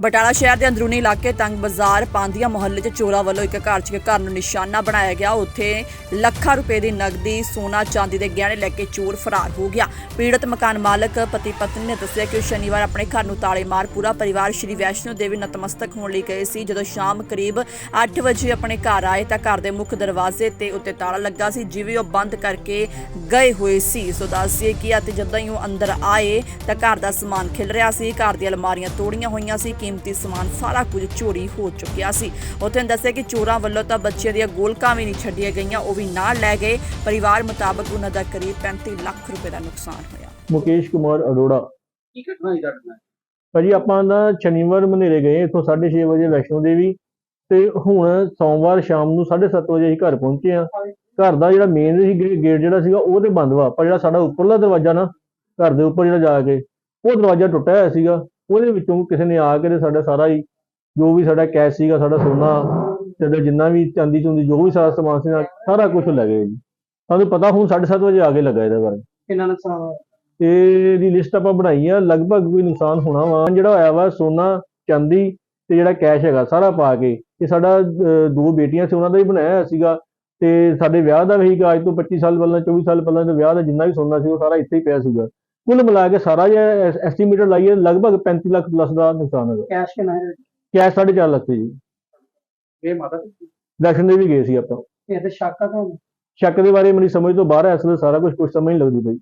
ਬਟਾਲਾ ਸ਼ਹਿਰ ਦੇ ਅੰਦਰੂਨੀ ਇਲਾਕੇ ਤੰਗ ਬਾਜ਼ਾਰ ਪਾਂਦੀਆਂ ਮੁਹੱਲੇ 'ਚ ਚੋਰਾਂ ਵੱਲੋਂ ਇੱਕ ਘਰ 'ਚ ਘਰ ਨੂੰ ਨਿਸ਼ਾਨਾ ਬਣਾਇਆ ਗਿਆ। ਉੱਥੇ ਲੱਖਾਂ ਰੁਪਏ ਦੀ ਨਗਦੀ ਸੋਨਾ, ਚਾਂਦੀ ਦੇ ਗਹਿਣੇ ਲੈ ਕੇ ਚੋਰ ਫਰਾਰ ਹੋ ਗਿਆ। ਪੀੜਤ ਮਕਾਨ ਮਾਲਕ ਪਤੀ ਪਤਨੀ ਨੇ ਦੱਸਿਆ ਕਿ ਉਹ ਸ਼ਨੀਵਾਰ ਆਪਣੇ ਘਰ ਨੂੰ ਤਾਲੇ ਮਾਰ ਪੂਰਾ ਪਰਿਵਾਰ ਸ਼੍ਰੀ ਵੈਸ਼ਨੋ ਦੇਵੀ ਨਤਮਸਤਕ ਹੋਣ ਲਈ ਗਏ ਸੀ। ਜਦੋਂ ਸ਼ਾਮ ਕਰੀਬ 8 ਵਜੇ ਆਪਣੇ ਘਰ ਆਏ ਤਾਂ ਘਰ ਦੇ ਮੁੱਖ ਦਰਵਾਜ਼ੇ ਤੇ ਉੱਤੇ ਤਾਲਾ ਲੱਗਾ ਸੀ, ਜਿਵੇਂ ਉਹ ਬੰਦ ਕਰਕੇ ਗਏ ਹੋਏ ਸੀ। ਸੋ ਦੱਸੀਏ ਕਿ ਅਤੇ ਜਦੋਂ ਹੀ ਉਹ ਅੰਦਰ ਆਏ ਤਾਂ ਘਰ ਦਾ ਸਮਾਨ ਖਿਲ ਰਿਹਾ ਸੀ। ਘਰ ਦੀਆਂ ਅਲਮਾਰੀਆਂ ਤੋੜੀਆਂ ਹੋਈਆਂ ਸੀ। ਕੀਮਤੀ ਸਮਾਨ ਸਾਰਾ ਕੁਝ ਚੋਰੀ ਹੋ ਚੁੱਕਿਆ ਸੀ। ਉੱਥੇ ਦੱਸਿਆ ਕਿ ਚੋਰਾਂ ਵੱਲੋਂ ਤਾਂ ਬੱਚਿਆਂ ਦੀਆਂ ਗੋਲਕਾਂ ਵੀ ਨਹੀਂ ਛੱਡੀਆਂ ਗਈਆਂ ਉਹ ਵੀ ਨਾਲ ਲੈ ਗਏ। ਪਰਿਵਾਰ ਮੁਤਾਬਕ ਉਹਨਾਂ ਦਾ ਕਰੀਬ 35 ਲੱਖ ਰੁਪਏ ਦਾ ਨੁਕਸਾਨ ਹੋਇਆ। ਮੁਕੇਸ਼ ਕੁਮਾਰ ਅਰੋੜਾ। ਕੀ ਘਟਨਾ ਹੀ ਘਟਨਾ ਭਾਜੀ ਆਪਾਂ ਨਾ ਸ਼ਨੀਵਾਰ ਮਨੇਰੇ ਗਏ ਇੱਥੋਂ 6:30 ਵਜੇ ਵੈਸ਼ਨੋ ਦੇਵੀ। ਤੇ ਹੁਣ ਸੋਮਵਾਰ ਸ਼ਾਮ ਨੂੰ 7:30 ਵਜੇ ਅਸੀਂ ਘਰ ਪਹੁੰਚੇ ਆ ਘਰ ਦਾ ਜਿਹੜਾ ਮੇਨ ਸੀ ਗੇਟ ਜਿਹੜਾ ਸੀਗਾ ਉਹ ਤੇ ਬੰਦ ਵਾ। ਪਰ ਜਿਹੜਾ ਸਾਡਾ ਉੱਪਰਲਾ ਦਰਵਾਜ਼ਾ ਨਾ ਘਰ ਦੇ ਉੱਪਰ ਜਿਹੜਾ ਜਾ ਕੇ ਉਹ ਦਰਵਾਜ਼ਾ ਟੁੱਟਿਆ ਹੋਇਆ ਸੀਗਾ। ਉਹਦੇ ਵਿੱਚੋਂ ਕਿਸੇ ਨੇ ਆ ਕੇ ਤੇ ਸਾਡਾ ਸਾਰਾ ਹੀ ਜੋ ਵੀ ਸਾਡਾ ਕੈਸ਼ ਸੀਗਾ ਸਾਡਾ ਸੋਨਾ ਤੇ ਜਿੰਨਾ ਵੀ ਚਾਂਦੀ ਚੁੰਦੀ ਜੋ ਵੀ ਸਾਰਾ ਸਮਾਨ ਸੀ ਸਾਰਾ ਕੁਝ ਲੈ ਗਏ ਜੀ। ਸਾਨੂੰ ਪਤਾ ਹੁਣ 7:30 ਵਜੇ ਆ ਕੇ ਲੱਗਾ ਇਹਦੇ ਬਾਰੇ। ਕਿੰਨਾ ਨੁਕਸਾਨ ਹੋਇਆ? ਤੇ ਇਹਦੀ ਲਿਸਟ ਆਪਾਂ ਬਣਾਈ ਆ ਲਗਭਗ ਕੋਈ ਨੁਕਸਾਨ ਹੋਣਾ ਵਾ। ਜਿਹੜਾ ਹੋਇਆ ਵਾ ਸੋਨਾ ਚਾਂਦੀ ਤੇ ਜਿਹੜਾ ਕੈਸ਼ ਹੈਗਾ ਸਾਰਾ ਪਾ ਕੇ ਇਹ ਸਾਡਾ ਦੋ ਬੇਟੀਆਂ ਸੀ ਉਹਨਾਂ ਦਾ ਹੀ ਬਣਾਇਆ ਹੋਇਆ ਸੀਗਾ। ਤੇ ਸਾਡੇ ਵਿਆਹ ਦਾ ਵੀ ਅੱਜ ਤੋਂ 25 ਸਾਲ ਪਹਿਲਾਂ 24 ਸਾਲ ਪਹਿਲਾਂ ਦੇ ਵਿਆਹ ਦਾ ਜਿੰਨਾ ਵੀ ਸੋਨਾ ਸੀ ਉਹ ਸਾਰਾ ਇੱਥੇ ਹੀ ਪਿਆ ਸੀਗਾ। ਕੁੱਲ ਮਿਲਾ ਕੇ ਸਾਰਾ ਜਿਹੜਾ ਐਸਟੀਮੇਟਡ ਲਾਈਏ ਲਗਭਗ 35 ਲੱਖ ਪਲੱਸ ਦਾ ਨੁਕਸਾਨ ਹੈਗਾ। ਕੈਸ਼ ਕਿੰਨਾ ਹੈ ਕੈਸ਼ 4.5 ਲੱਖ ਸੀ ਜੀ। ਇਹ ਮਾਤਾ ਜੀ? ਇਲੈਕਸ਼ਨ ਦੇ ਵੀ ਗਏ ਸੀ ਆਪਾਂ। ਇਹ ਤੇ ਸ਼ੱਕ ਆ ਤੁਹਾਨੂੰ ਸ਼ੱਕ ਦੇ ਬਾਰੇ ਮੇਰੀ ਸਮਝ ਤੋਂ ਬਾਹਰ ਹੈ ਵੇਲੇ ਸਾਰਾ ਕੁਝ ਕੁਝ ਸਮਝ ਨਹੀਂ ਲੱਗਦੀ ਪਈ।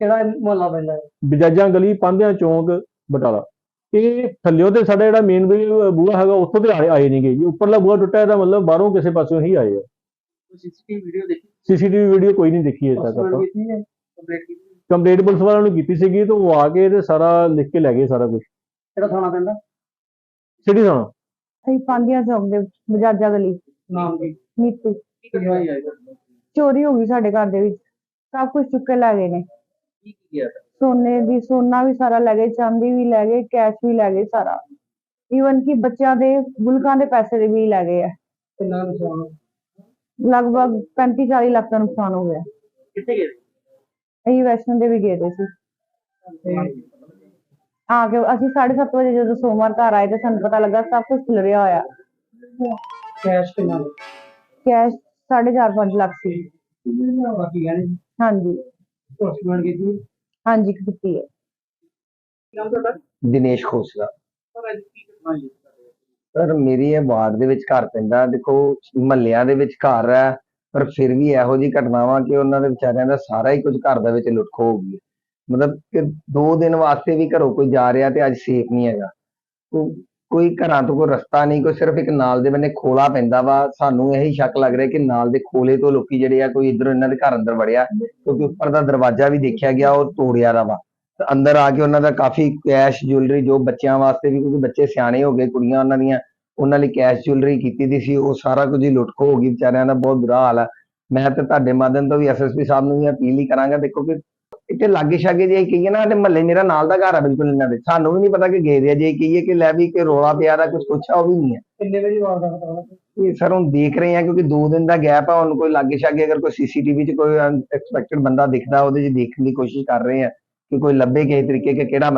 ਕਿਹੜਾ ਮੁਹੱਲਾ ਪੈਂਦਾ ਹੈ? ਬਜਾਜਾਂ ਗਲੀ ਪਾਂਧਿਆਂ ਚੌਂਕ ਬਟਾਲਾ। ਇਹ ਥੱਲਿਓ ਤੇ ਸਾਡਾ ਜਿਹੜਾ ਮੇਨ ਬੂਹਾ ਹੈਗਾ ਉੱਥੋਂ ਤੇ ਆਏ ਨਹੀਂ ਗਏ ਜੀ। ਉੱਪਰਲਾ ਬੂਹਾ ਟੁੱਟਾ ਇਹਦਾ ਮਤਲਬ ਬਾਹਰੋਂ ਕਿਸੇ ਪਾਸਿਓਂ ਹੀ ਆਏ ਆ। ਸੀਸੀਟੀਵੀ ਵੀਡੀਓ ਦੇਖੀ? ਸੀਸੀਟੀਵੀ ਵੀਡੀਓ ਕੋਈ ਨਹੀਂ ਦੇਖੀ ਹੈ ਤੱਕ ਆਪਾਂ। ਕੀਤੀ ਹੈ? ਕੰਪਲੀਟ ਕੀਤੀ ਹੈ। ਕੰਪਲੇਂਟ ਪੁਲਿਸ ਵਾਲਿਆਂ ਨੂੰ ਕੀਤੀ ਸੀਗੀ ਤੇ ਉਹ ਆ ਕੇ ਤੇ ਸਾਰਾ ਲਿਖ ਕੇ ਲੈ ਗਏ ਸਾਰਾ ਕੁਝ ਕਿਹੜਾ ਥਾਣਾ ਪੈਂਦਾ? ਸਿਟੀ ਥਾਣਾ। ਅਸੀਂ ਪਾਂਦੀਆਂ ਚੌਕ ਦੇ ਵਿੱਚ ਬਜਾਜਾ ਗਲੀ। ਨਾਮ ਕੀ? ਨੀਤੂ। ਕੀ ਆਈ ਚੋਰੀ ਹੋ ਗਈ ਸਾਡੇ ਘਰ ਦੇ ਵਿੱਚ। ਸਭ ਕੁਝ ਚੁੱਕ ਕੇ ਲੈ ਗਏ ਨੇ। ਕੀ ਕੀ ਗਿਆ ਸੋਨੇ ਦੀ ਸੋਨਾ ਵੀ ਸਾਰਾ ਲੈ ਗਏ ਚਾਂਦੀ ਵੀ ਲੈ ਗਏ ਕੈਸ਼ ਵੀ ਲੈ ਗਏ ਸਾਰਾ। ਈਵਨ ਕਿ ਬੱਚਿਆਂ ਦੇ ਗੁਲਕਾਂ ਦੇ ਪੈਸੇ ਦੇ ਵੀ ਲੈ ਗਏ ਆ। ਕਿੰਨਾ ਨੁਕਸਾਨ ਹੋਇਆ? ਲਗਭਗ 35 40 ਲੱਖ ਦਾ ਨੁਕਸਾਨ ਹੋ ਗਿਆ। ਕਿੱਥੇ ਗਏ? ਅਸੀਂ ਵੈਸ਼ਨੋ ਦੇਵੀ ਗਏ ਦੇ ਸੀ। ਤੇ ਆ ਕੇ ਅਸੀਂ 7:30 ਵਜੇ ਜਦੋਂ ਸੋਮਵਾਰ ਘਰ ਆਏ ਤੇ ਸਾਨੂੰ ਪਤਾ ਲੱਗਾ ਸਭ ਕੁਝ ਖਿਲਰਿਆ ਹੋਇਆ। ਕੈਸ਼ ਕਿੰਨਾ? ਕੈਸ਼ 4.5 5 ਲੱਖ ਸੀ। ਬਾਕੀ ਗਹਿਣੇ? ਹਾਂਜੀ। ਹਸਬੰਡ ਕੀਤੀ ਹਾਂਜੀ ਕੀਤੀ ਹੈ। ਨਾਮ ਤੁਹਾਡਾ? ਦਿਨੇਸ਼ ਖੋਸਲਾ। ਸਰ ਅੱਜ ਕੀ ਘਟਨਾ ਹੋਈ ਸਰ ਮੇਰੀ ਇਹ ਵਾਰਡ ਦੇ ਵਿੱਚ ਘਰ ਪੈਂਦਾ। ਦੇਖੋ ਮਹੱਲਿਆਂ ਦੇ ਵਿੱਚ ਘਰ ਹੈ। ਪਰ ਫਿਰ ਵੀ ਇਹੋ ਜਿਹੀ ਘਟਨਾਵਾਂ ਕਿ ਉਹਨਾਂ ਦੇ ਵਿਚਾਰਿਆਂ ਦਾ ਸਾਰਾ ਹੀ ਕੁਝ ਘਰ ਦੇ ਵਿੱਚ ਲੁੱਟ ਖੋਹ ਹੋ ਗਈ ਮਤਲਬ ਕਿ ਦੋ ਦਿਨ ਵਾਸਤੇ ਵੀ ਘਰੋਂ ਕੋਈ ਜਾ ਰਿਹਾ ਤੇ ਅੱਜ ਸੇਫ ਨਹੀਂ ਹੈਗਾ। ਕੋਈ ਘਰਾਂ ਤੋਂ ਕੋਈ ਰਸਤਾ ਨਹੀਂ, ਕੋਈ ਸਿਰਫ ਇੱਕ ਨਾਲ ਦੇ ਬੰਨੇ ਖੋਲਾ ਪੈਂਦਾ ਵਾ। ਸਾਨੂੰ ਇਹੀ ਸ਼ੱਕ ਲੱਗ ਰਿਹਾ ਕਿ ਨਾਲ ਦੇ ਖੋਲੇ ਤੋਂ ਲੋਕੀ ਜਿਹੜੇ ਆ ਕੋਈ ਇਧਰ ਇਹਨਾਂ ਦੇ ਘਰ ਅੰਦਰ ਵੜਿਆ, ਕਿਉਂਕਿ ਉੱਪਰ ਦਾ ਦਰਵਾਜ਼ਾ ਵੀ ਦੇਖਿਆ ਗਿਆ, ਉਹ ਤੋੜਿਆ ਦਾ ਵਾ। ਅੰਦਰ ਆ ਕੇ ਉਹਨਾਂ ਦਾ ਕਾਫੀ ਕੈਸ਼ ਜੁਐਲਰੀ ਜੋ ਬੱਚਿਆਂ ਵਾਸਤੇ ਵੀ, ਕਿਉਂਕਿ ਬੱਚੇ ਸਿਆਣੇ ਹੋ ਗਏ, ਕੁੜੀਆਂ ਉਹਨਾਂ ਦੀਆਂ ਉਹਨਾਂ ਲਈ ਕੈਸ਼ ਜੁਐਲਰੀ ਕੀਤੀ ਦੀ ਸੀ ਉਹ ਸਾਰਾ ਕੁਝ ਹੀ ਲੁੱਟ ਖੋ ਹੋ ਗਈ ਵਿਚਾਰਿਆਂ ਦਾ ਬਹੁਤ ਬੁਰਾ ਹਾਲ ਹੈ ਮੈਂ ਤੇ ਤੁਹਾਡੇ ਮਾਧਿਅਮ ਤੋਂ ਵੀ ਐਸਐਸਪੀ ਸਾਹਿਬ ਨੂੰ ਵੀ ਅਪੀਲ ਹੀ ਕਰਾਂਗਾ ਦੇਖੋ ਕਿ ਇੱਥੇ ਲਾਗੇ ਛਾਗੇ ਜੇ ਕਹੀਏ ਨਾ ਸਾਡੇ ਮਹੱਲੇ ਮੇਰਾ ਨਾਲ ਦਾ ਘਰ ਆ ਬਿਲਕੁਲ ਇਹਨਾਂ ਦੇ। ਸਾਨੂੰ ਵੀ ਨਹੀਂ ਪਤਾ ਕਿ ਗਏ ਦੇ ਜੇ ਕਹੀਏ ਕਿ ਲੈ ਵੀ ਕਿ ਰੋਲਾ ਪਿਆ ਦਾ ਕੁਝ ਪੁੱਛਿਆ ਉਹ ਵੀ ਨਹੀਂ ਹੈ ਕਿੰਨੇ ਵਜੇ ਵਾਰ ਦਾ ਪਤਾ ਇਹ ਸਰ ਹੁਣ ਦੇਖ ਰਹੇ ਆ ਕਿਉਂਕਿ 2 ਦਿਨ ਦਾ ਗੈਪ ਆ ਹੁਣ ਕੋਈ ਲਾਗੇ ਛਾਗੇ ਅਗਰ ਕੋਈ ਸੀਸੀਟੀਵੀ 'ਚ ਕੋਈ ਅਨਐਕਸਪੈਕਟਡ ਬੰਦਾ ਦਿਖਦਾ ਉਹਦੇ 'ਚ ਦੇਖਣ ਦੀ ਕੋਸ਼ਿਸ਼ ਕਰ ਰਹੇ ਆ ਕਿ ਕੋਈ ਲੱਭੇ ਕਿਸੇ ਤਰੀਕੇ ਕਿ ਕਿਹੜਾ